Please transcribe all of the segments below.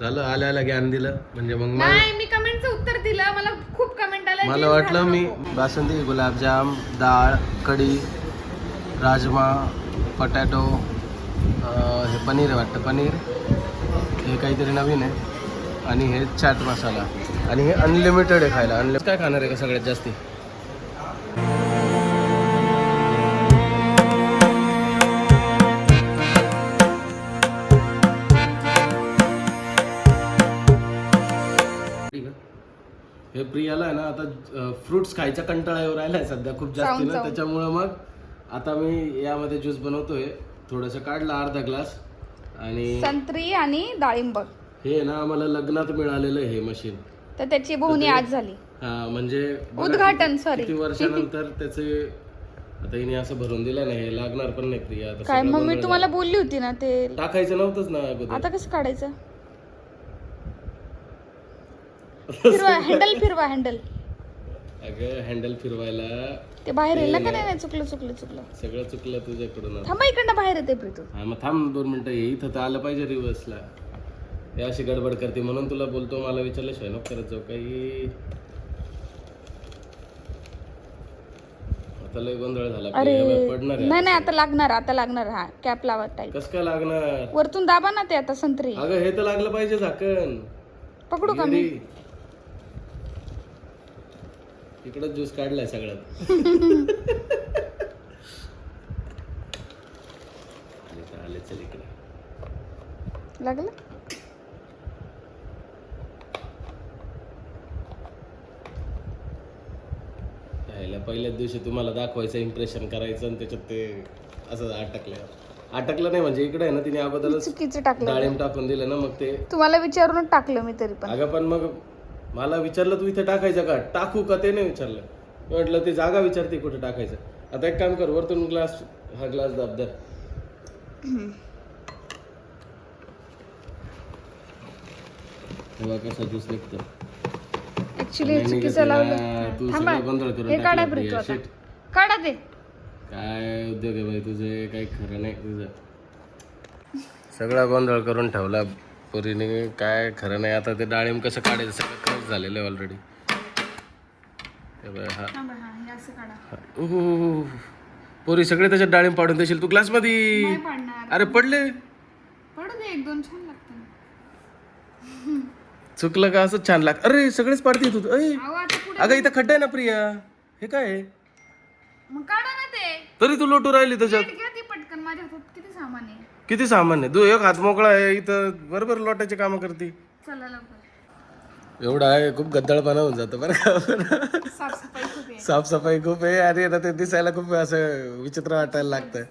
झालं आल्या आल्या ज्ञान दिलं. म्हणजे मग मला नाही मी कमेंटचं उत्तर दिलं. मला खूप कमेंट आल्या मला वाटलं मी. बासुंदी गुलाबजाम डाळ कढी राजमा पटॅटो अं, हे पनीर आहे वाटतं पनीर. हे काहीतरी नवीन आहे. आणि हे चाट मसाला. आणि हे अनलिमिटेड आहे खायला. अनलिमिटेड काय खाणार आहे का सगळ्यात जास्ती? हे प्रियाला आहे ना आता फ्रुट्स खायचा कंटाळा येऊ राहिलाय सध्या खूप जास्ती ना. त्याच्यामुळं मग आता मी यामध्ये ज्यूस बनवतोय. थोडंसं काढलं अर्धा ग्लास आणि संत्री आणि डाळिंब. हे ना आम्हाला लग्नात मिळालेलं आहे हे मशीन तर त्याची बोहणी आज झाली. हा म्हणजे उद्घाटन, sorry. किती वर्षानंतर त्याचे आता हिने असं भरून दिलं ना हे लागणार पण नाही प्रिया. काय मग मी तुम्हाला बोलली होती ना ते. टाकायचं नव्हतंच ना अगोदर. आता कसं काढायचं? फिरवा हँडल फिरवा हँडल अगं हँडल फिरवायला ते बाहेर येईल का नाही नाही, चुकलं चुकलं चुकलं. सगळं चुकलं तुझ्याकडून आता. थांबा इकडनं बाहेर येते प्रीतू हा मग थांब दोन मिनिटं हे इथं तर आलं पाहिजे रिव्हर्सला हे अशी गडबड करते म्हणून तुला बोलतो मला विचारल्याशिवाय नको करत जाऊ काही आता लय गोंधळ झाला अरे पडणार आहे नाही नाही आता. लागणार आता लागणार हा कॅप लावा टाईप कस काय लागणार? वरतून दाबा ना ते आता संत्री. अगं हे तर लागलं पाहिजे झाकण. पकडू का मी? येडी. इकडं ज्यूस काढलाय सगळ्यात. आले तर आले चल इकडे. लागलं? यायला पहिल्याच दिवशी तुम्हाला दाखवायचं इम्प्रेशन करायचं आणि त्याच्यात ते असं अटकलं. अटकलं नाही म्हणजे इकडे आहे ना तिने अगोदरच चुकीचं टाकलं. डाळिंब टाकून दिलं ना मग ते तुम्हाला विचारूनच टाकलं मी तरी पण. अगं पण मग मला विचारलं तू इथे टाकायचं का? टाकू का? ते नाही विचारलं. मी म्हटलं ती जागा विचारते कुठे टाकायचं. आता एक काम कर वरतून ग्लास हा ग्लास दाब दर तेव्हा कसा ज्यूस निघतो ऍक्च्युली चुकीचं लावलं. तू थांबा. सगळं गोंधळ करून काढा टाकलं प्रीतू प्रिया, आता. shit. काढा ते. काय उद्योग आहे बाई तुझे? काही खरं नाही तुझं. सगळा गोंधळ करून ठेवला. पोरीने काय खरं नाही आता ते डाळिंब कसं काढायचं सगळं क्रश झालेलं आहे ऑलरेडी हा उहुहुहु. पोरी सगळे त्याच्यात डाळिंब पाडून देशील तू ग्लासमध्ये नाही पाडणार. अरे पडले. एक दोन छान चुकलं का? असं छान लाग अरे सगळेच पाडते तू. अगं इथं खड्डा आहे ना प्रिया? हे काय आहे? मग काढा ना ते. तरी तू लोटू राहिली त्याच्यात. पटकन माझ्या हातात किती सामान आहे. किती सामान आहे? तू एक हात मोकळा आहे इथं बरोबर लोटायची कामं करते. चला लवकर. एवढं आहे खूप गद्दाळपणा होऊन जातं बरं का? साफसफाई खूप आहे. साफसफाई खूप आहे आणि ना ते दिसायला खूप असं विचित्र वाटायला लागतं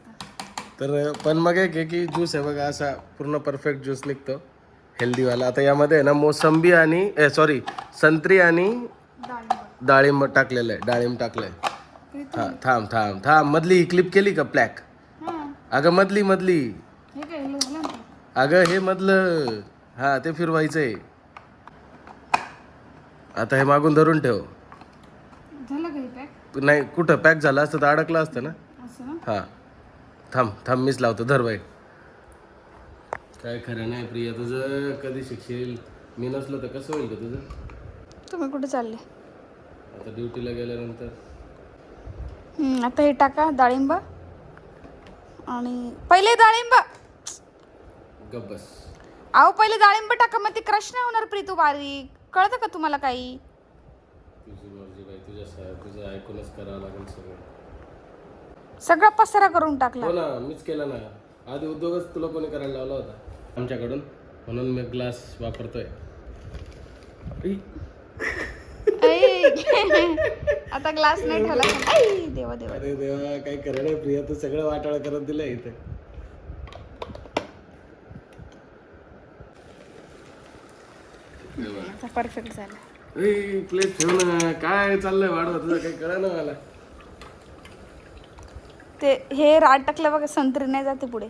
तर पण मग एक आहे की ज्यूस आहे बघा असा पूर्ण परफेक्ट ज्यूस निघतो. हेल्दीवाला आता यामध्ये आहे ना मोसंबी आणि सॉरी संत्री आणि डाळिंब डाळिंब टाकलेलं आहे डाळिंब टाकलंय. हा थांब थांब थांब. मधली ही क्लिप केली का प्लॅक हा. अगं मधली मधली. अगं हे मधलं हा ते फिरवायचंय. आता हे मागून धरून ठेव. झालं पॅक? नाही कुठं? पॅक झालं असतं तर अडकलं असतं ना? असं ना? हा. थांब थांब मीच लावतो. धर बाई. काय खरं नाही प्रिया तुझं. कधी शिकशील? मी नसलो तर कसं होईल का तुझं? तुम्ही कुठे चालले? आता ड्युटीला गेल्यानंतर. हम्म, आता हे टाका डाळिंब. आणि पहिले डाळिंब! गप बस. अहो पहिले डाळिंब टाका मग ते क्रश नाही होणार प्रीतू बारीक. कळतं का तुम्हाला काही? तुझी मर्जी बाई तुझ्या सा- तुझं ऐकूनच करावं लागेल सगळं. सगळा पसारा करून टाकला. हो ना मीच केला ना. आधी उद्योगच तुला कोणी करायला लावला होता? आमच्याकडून. म्हणून मी ग्लास वापरतोय. ई, ऐ. आता ग्लास नाही ठेवला? ऐ, देवा देवा. अरे देवा काय खरं नाही प्रिया. तू सगळं वाटाळ करत दिलं इथे. आता परफेक्ट झाला. ए प्लेट ठेव ना. काय चाललंय वाढवा तुझं काही कळा ना मला. ते हे राट टाकलं बघा संत्री नाही जाते पुढे.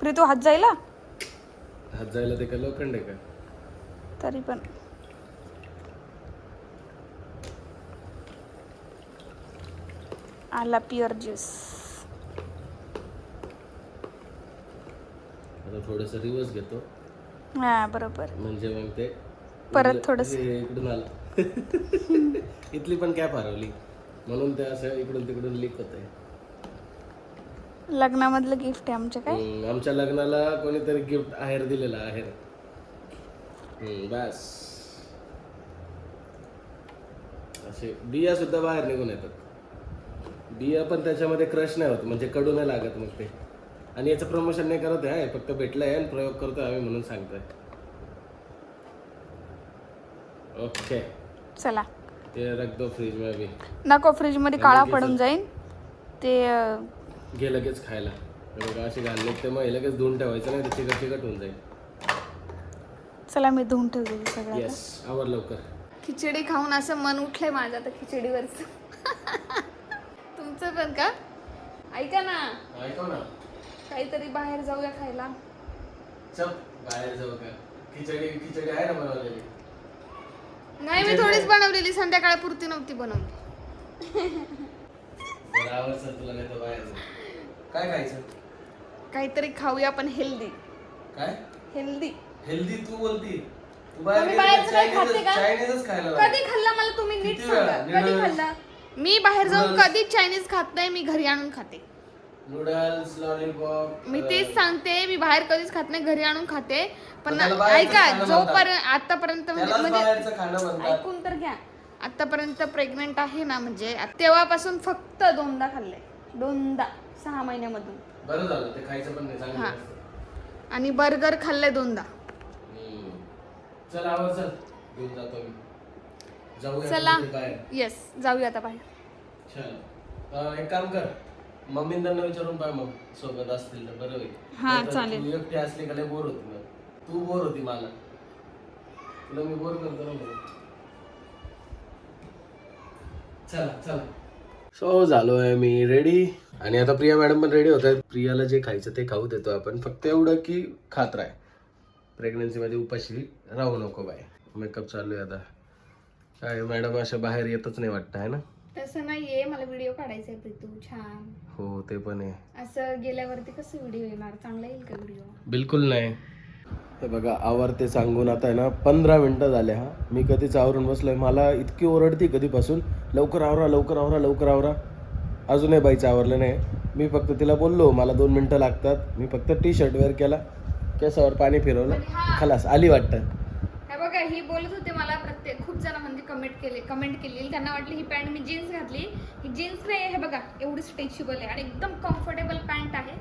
प्रीतू हात जायला? हात जायला ते का लोखंड आहे का? तरी पण. आला प्युअर ज्यूस आता थोडंसं रिवर्स घेतो. हा बरोबर. म्हणजे मग ते परत थोडंसं. इकडून आलं. इथली पण कॅप हरवली. म्हणून ते असं इकडून तिकडून लीक होत आहे लग्नामधलं गिफ्ट आहे आमच्या काय? आमच्या लग्नाला कोणीतरी गिफ्ट आहेर दिलेलं आहेर. बस. असे बिया सुद्धा बाहेर निघून येतात. बिया पण त्याच्यामध्ये क्रश नाही होत म्हणजे कडू नाही लागत मग ते. आणि याचं प्रमोशन नाही करत आहे फक्त भेटलंय आणि प्रयोग करतोय आम्ही म्हणून सांगतोय. ओके चला. ते रख दो फ्रीज में अभी नको फ्रीजमध्ये काळा पडून जाईल ते घे लगेच खायला. हे बघा अशी घाण निघते मग हे लगेच धुवून ठेवायचं नाही तर चिकट चिकट होऊन जाईल. चला मी धुवून ठेवते हे सगळं. येस आवर लवकर. खिचडी खाऊन असं मन उठलंय माझं आता खिचडीवरच. तुमचं पण का? ऐका ना. ऐकव ना. काहीतरी बाहेर जाऊया खायला. बाहेर जाऊ का? खिचडी खिचडी आहे ना बनवलेली? नाही मी थोडीच बनवलेली संध्याकाळपुरती नव्हती बनवली. मला आवडतं तुला नाही तर बाहेर जाऊ. काय खायचं? काहीतरी खाऊया पण हेल्दी. काय? हेल्दी. हेल्दी तू बोलती. तू तुम्ही बाहेरचं काही खाते का? चायनीजच खायला लावते. कधी खाल्ला मला तुम्ही नीट किती वेळा? सांगा कधी Noodles. खाल्ला? मी बाहेर जाऊन Noodles. कधीच चायनीज खात नाही मी घरी आणून खाते. नूडल्स लॉलीपॉप मी तेच सांगते मी बाहेर कधीच खात नाही घरी आणून खाते. पण पण त्याला बाहेरचं ऐका खाणं जोपर्यंत आतापर्यंत म्हणजे त्यालाच म्हणजे बाहेरचं खाणं म्हणतात. ऐकून तर घ्या. आतापर्यंत प्रेग्नेंट आहे ना म्हणजे तेव्हापासून फक्त दोनदा खाल्ले. दोनदा सहा महिन्यामधून. बरं झालं ते खायचं पण नाही चांगलं हा. आणि बर्गर खाल्ले दोनदा. हम्म. चल आवर चल. घेऊन जातो मी. जाऊया चला. कुठे येस जाऊया आता बाहेर. चल. अं, एक काम कर. मम्मी त्यांना विचारून पाय मग सोबत असतील तर बरं होईल. हा, नाहीतर चालेल. तू एकटी असली का बोर होती मग. तू बोर होती मला. तुला मी बोर करतो ना म्हणून. चला चला. सो झालो आहे मी रेडी आणि आता प्रिया मॅडम पण रेडी होत आहेत प्रियाला जे खायचं ते खाऊ देतो आपण. फक्त एवढं की खात राह. प्रेग्नन्सीमध्ये उपाशी राहू नको बाय मेकअप चालू आहे आता. काय मॅडम अशा बाहेर येतच नाही वाटतं आहे ना? तसं नाहीये मला व्हिडिओ काढायचा आहे प्रीतू छान. हो ते पण आहे. असं गेल्यावरती कसं व्हिडिओ येणार? चांगला येईल का व्हिडिओ बिलकुल नाही. हे बघा आवरते सांगून आता आहे ना पंधरा मिनटं झाले हा. मी कधीच आवरून बसलोय. मला इतकी ओरडती कधीपासून. लवकर आवरा लवकर आवरा लवकर आवरा. अजूनही बाईचं आवरलं नाही. मी फक्त तिला बोललो मला दोन मिनटं लागतात. मी फक्त टी शर्ट वेअर केला. केसावर पाणी फिरवलं. खलास आली वाटतं. हे बघा ही बोलत होते मला प्रत्येक खूप जण म्हणजे कमेंट केले कमेंट केली. त्यांना वाटली ही पॅन्ट मी जीन्स घातली. ही जीन्स नाही हे बघा एवढी स्ट्रेचेबल आहे आणि एकदम कम्फर्टेबल पॅन्ट आहे.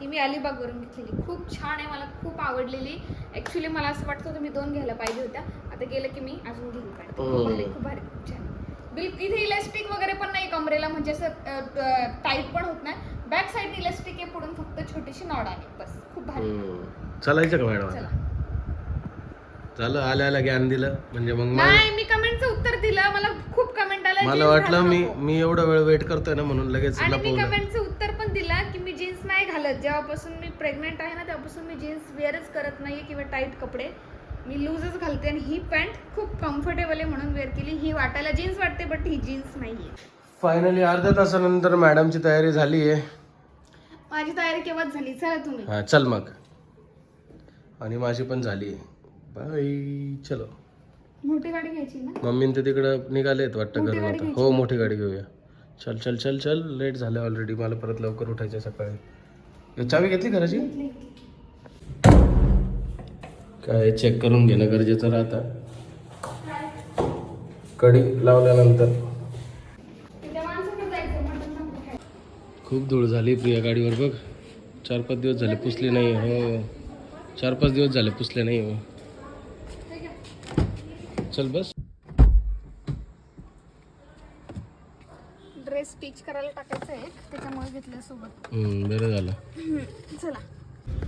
ही मी अलिबागवरून घेतलेली. खूप छान आहे मला खूप आवडलेली. ऍक्च्युली मला असं वाटत मी दोन घ्यायला पाहिजे होत्या. आता गेलं की मी अजून पॅन्ट खूप भारी खूप भारी. खूप छान. बिल इथे इलास्टिक वगैरे पण नाही कमरेला म्हणजे असं टाईट पण होत नाही. बॅक साईड इलास्टिक आहे पुढून फक्त छोटीशी नॉड आहे. बस. खूप भारी. चालायचं का मॅडम? चला. झालं आल्या आल्या ज्ञान दिलं. म्हणजे मग मला नाही मी कमेंटचं उत्तर दिलं. मला खूप कमेंट आला मला वाटलं मी. मी एवढा वेळ वेट करतोय ना म्हणून लगेच आणि मी लपवलं. कमेंटचं उत्तर पण दिला की मी जीन्स नाही घालत. जेव्हापासून मी प्रेग्नेंट आहे ना तेव्हापासून मी जीन्स वेअरच करत नाहीये किंवा टाईट कपडे. मी लूजच घालते आणि ही पॅन्ट खूप कम्फर्टेबल आहे म्हणून वेअर केली. ही वाटायला जीन्स वाटते बट ही जीन्स नाहीये. फायनली अर्ध्या तासानंतर मॅडमची तयारी झाली आहे माझी तयारी केव्हाच झाली? चला तुम्ही. हा चल मग. आणि माझी पण झाली आहे बाय चलो. मोठी गाडी घ्यायची ना? मम्मीन ते तिकडं निघालेत वाटतं मोठी घरून गाडी आता. घ्यायची. हो मोठी गाडी घेऊया. चल चल चल चल. लेट झालं ऑलरेडी मला परत लवकर उठायचं आहे सकाळी चावी घेतली घराची? काय चेक करून घेणं गरजेचं राहतं. कडी लावल्यानंतर. त्या माणसाकडे जायचं मटण नको खायला. खूप धूळ झाली प्रिया गाडीवर बघ. चार पाच दिवस झाले पुसली नाही हो. चार पाच दिवस झाले पुसले नाही हो आहे. चल बस. ड्रेस स्टिच करायला टाकायचं आहे त्याच्यामुळे घेतलं सोबत. हम्म, बरं झालं. चला.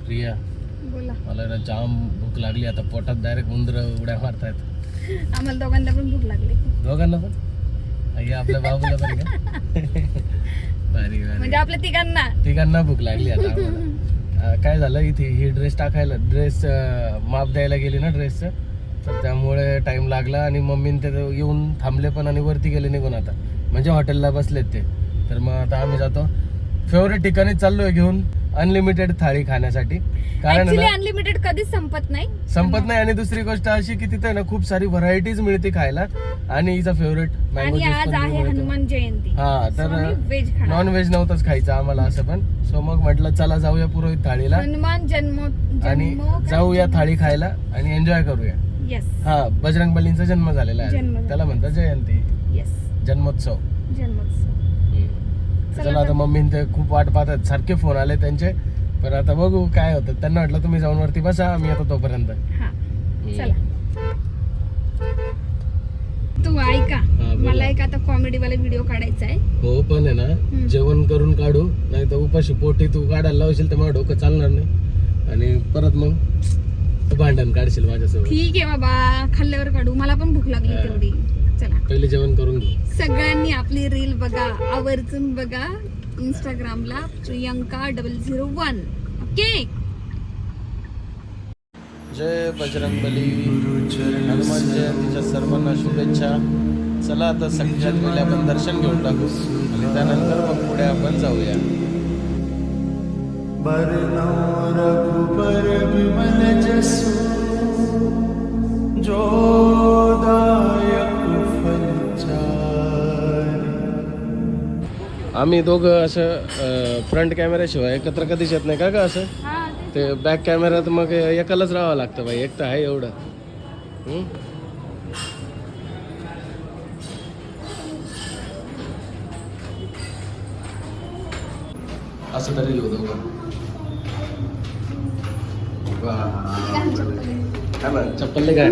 प्रिया बोला. मला ना जाम भूक लागली आता पोटात डायरेक्ट उंदर उड्या मारतायत. आम्हाला दोघांना पण भूक लागली. दोघांना पण? आई आपल्या बाबूला पण का? भारी भारी. म्हणजे आपल्या तिघांना. तिघांना भूक लागली आता आम्हाला. अं, काय झालं इथे? ही ड्रेस टाकायला ड्रेस माप द्यायला गेली ना ड्रेसचं तर त्यामुळे टाइम लागला आणि मम्मीन ते येऊन थांबले पण आणि वरती गेले निघून आता. म्हणजे हॉटेलला बसलेत ते. तर मग आता आम्ही जातो. फेवरेट ठिकाणी चाललोय घेऊन अनलिमिटेड थाळी खाण्यासाठी. कारण आहे ऍक्च्युली ना अनलिमिटेड कधीच संपत नाही. संपत नाही. आणि दुसरी गोष्ट अशी की तिथे ना खूप सारी व्हरायटीज मिळते खायला. आणि हिचा फेवरेट मँगो आणि आज आहे ज्यूस हनुमान जयंती. हा तर व्हेज खाणार. नॉन व्हेज नव्हतंच खायचं आम्हाला असं पण. सो मग म्हटलं चला जाऊया पुरोहित थाळीला. हनुमान जन्म आणि जाऊया थाळी खायला आणि एन्जॉय करूया. येस हा बजरंग बलींचा जन्म झालेला जन्म आहे झाला. त्याला म्हणतात जयंती. येस जन्मोत्सव. जन्मोत्सव. चला चला आता मम्मी ते खूप वाट पाहतात. सारखे फोन आले त्यांचे. पण आता बघू काय होतं. त्यांना म्हटलं तुम्ही जाऊन वरती बसा मी येतो तोपर्यंत. हा. चला. तू ऐका. बोला. मला एक आता कॉमेडी वाला व्हिडिओ काढायचा आहे. हो पण आहे ना जेवण करून काढू. नाही तर उपाशी पोटी तू काढायला लावशील तर माझं डोकं चालणार नाही. आणि परत मग? तू भांडण काढशील माझ्यासोबत. ठीक आहे बाबा खाल्ल्यावर काढू. मला पण भूक लागली हा. तेवढी. चला. पहिले जेवण करून घेऊ सगळ्यांनी आपली रील बघा. आवर्जून बघा. इंस्टाग्रामला Priyanka double zero one okay जय बजरंग बली हनुमान जयंतीच्या सर्वांना शुभेच्छा. चला आता सगळ्यात पहिले आपण दर्शन घेऊन टाकू. आणि त्यानंतर मग पुढे आपण जाऊया. बरनौ विमल जसु आम्ही दोघं असं फ्रंट कॅमेऱ्याशिवाय एकत्र कधीच येत नाही का का असं? ते बॅक कॅमेऱ्यात मग एकालाच राहावं लागतं बाई एक तर आहे एवढं? असं तरी घेऊ दोघं चप्पल काय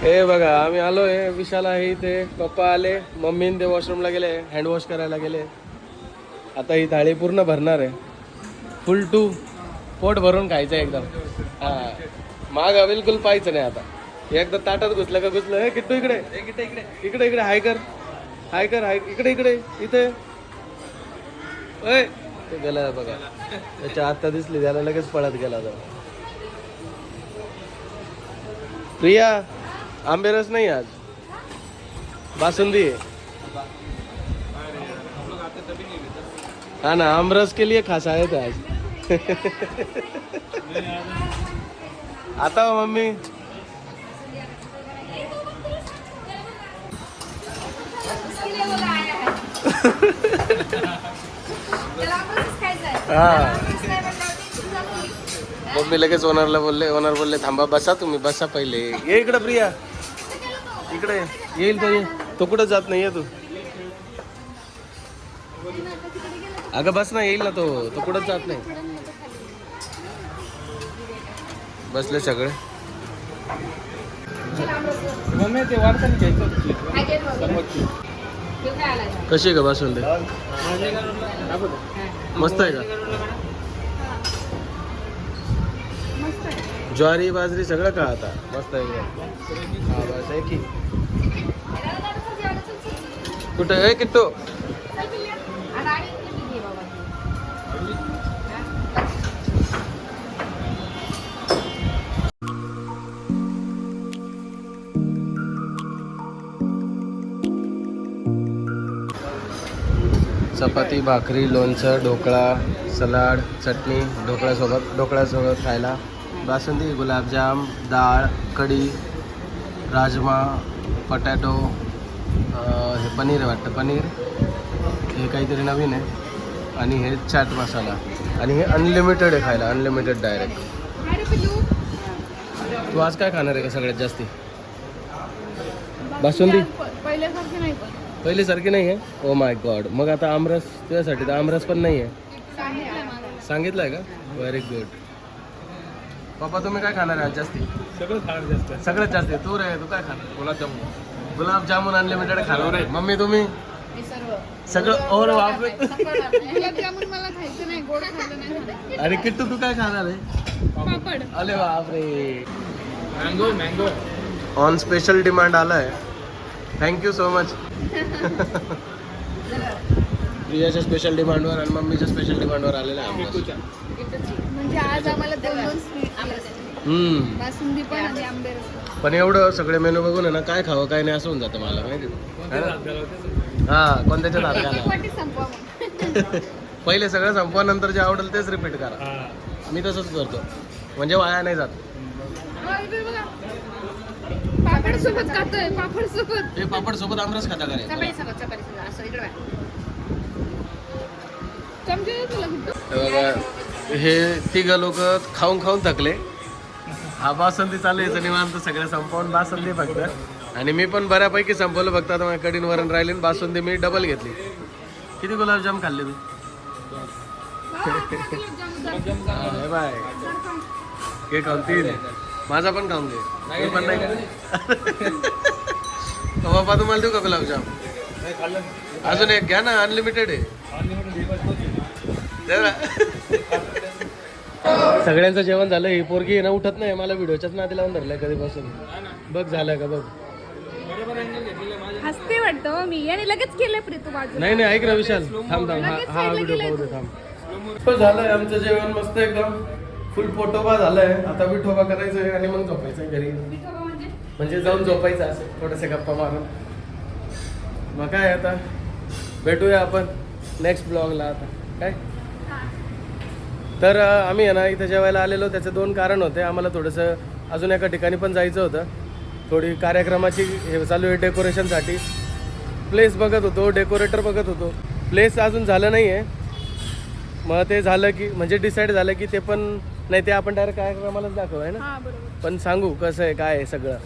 हे बघा आम्ही आलोय. विशाल आहे इथे. पप्पा आले. मम्मी ते वॉशरूमला गेले. हँड वॉश करायला गेले. आता ही थाळी पूर्ण भरणार आहे. फुल टू पोट भरून खायचं आहे एकदम. हा. माग बिलकुल पाहायचं नाही आता. एकदा ताटात घुसलं का घुसलं. हे किट्टू इकडे इकडे इकडे. इकडे इकडे. हाय कर. हाय कर हाय. इकडे इकडे. इथे. ओय. ते गेला बघा. त्याच्या आत्ता दिसली त्याला लगेच पळत गेला तो. प्रिया आंबेरस नाही आज? बासुंदी? आहे हाँ ना आमरस के लिए खास आए थे आज. आता हो मम्मी. हा. मम्मी लगेच ओनरला बोलले ओनर बोलले थांबा बसा तुम्ही बसा पहिले. ये इकडे प्रिया. इकडे ये. येईल तो ये. तो कुठं जात नाही ये तू. अगं बस ना येईल ना तो. तो कुठंच जात नाही. बसले सगळे. कशी आहे का बासुंदी? मस्त आहे का? ज्वारी बाजरी सगळं का आता. मस्त आहे की कुठं? आहे किट्टू. चपाती भाकरी लोणचं ढोकळा सलाड चटणी ढोकळ्यासोबत ढोकळ्यासोबत खायला. बासुंदी गुलाबजाम डाळ कढी राजमा पटॅटो हे पनीर वाटतं पनीर. हे काहीतरी नवीन आहे. आणि हे चाट मसाला. आणि हे अनलिमिटेड आहे खायला अनलिमिटेड डायरेक्ट तू आज काय खाणार आहे का सगळ्यात जास्ती? बासुंदी? पहिल्यासारखे नाही पण पहिली सारखी नाही आहे ओ माय गॉड मग आता आमरस तुझ्यासाठी तर आमरस पण नाही आहे सांगितलं आहे का? व्हेरी गुड पप्पा तुम्ही काय खाणार आहे आज जास्ती? सगळं खाणार जास्त. सगळ्यात जास्ती तू रे तू काय खाणार? गुलाबजामुन गुलाबजामुन अनलिमिटेड खाणार. रे मम्मी तुम्ही? हे सर्व. सगळं ओर बापरे गुलाबजामुन मला खायचं नाही गोड खाल्लं नाही झालं. अरे किट्टू तू काय खाणार आहे? पापड. अरे बापरे. Mango mango on special demand आलाय. थँक्यू सो मच प्रियाच्या स्पेशल डिमांडवर आणि मम्मीच्या स्पेशल डिमांडवर आलेला आहे. म्हणजे आज आम्हाला दोन दोन स्वीट हम्म. बासुंदी पण आणि आंबेरस पण एवढं सगळे मेनू बघून आहे ना काय खावं काय नाही असं होऊन जातं मला माहिती आहे? है? ना? हा कोणत्याच्या एक घाला एक वाटी संपवा मग. पहिले सगळं संपवा नंतर जे आवडेल तेच रिपीट करा. हा. मी तसंच करतो. म्हणजे वाया नाही जात. हा, बघा. पापड सोबत खातोय पापड सोबत हे पापड सोबत आमरस खाता चपाती करे सोबत चपाती सोबत असं इकडे बघा. चमचे दे तुला गुड्डू. बघा हे तिघ लोक खाऊन खाऊन थकले. हा बासंती चालू आहे निवांत सगळं संपवून बासंती फक्त. आणि मी पण बऱ्यापैकी संपवलं फक्त आता माझ्या कडीन वरण राहिली आणि बासुंदी मी डबल घेतली. किती गुलाबजाम खाल्ले तू? हा, गुलाबजाम बाय. हे खाऊन तीन. माझा पण खाऊन घे मी पण नाही का बाबा तुम्हाला देऊ का गुलाबजाम. अजून एक घ्या ना अनलिमिटेड आहे. सगळ्यांचं जेवण झालं ही पोरगी ना उठत नाही. मला व्हिडिओच्याच नादी लावून धरलाय कधीपासून. बघ झालं का बघ. हसते वाटतं हो मी. आणि लगेच केलंय प्रीतू बाजू नाही नाही ऐक ना विशाल. थांब थांब. हा हा व्हिडिओ पाहू दे. थांब. झालंय आमचं जेवण मस्त एकदम. फुल पोटोबा झालंय. आता विठोबा करायचंय आणि मग झोपायचं घरी. म्हणजे? म्हणजे जाऊन झोपायचं असं थोडेसे गप्पा मारून. मग काय आता? भेटूया आपण नेक्स्ट ब्लॉगला आता. काय? तर आम्ही आहे ना इथं जेवायला आलेलो. त्याचे दोन कारण होते. आम्हाला थोडंसं अजून एका ठिकाणी पण जायचं होतं. थोडी कार्यक्रमाची हे चालू आहे डेकोरेशनसाठी. प्लेस बघत होतो डेकोरेटर बघत होतो. प्लेस अजून झालं नाही आहे मग ते झालं की म्हणजे डिसाईड झालं की ते पण नाही ते आपण डायरेक्ट कार्यक्रमालाच दाखवू आहे ना? हा बरोबर. पण सांगू कसं आहे काय आहे सगळं.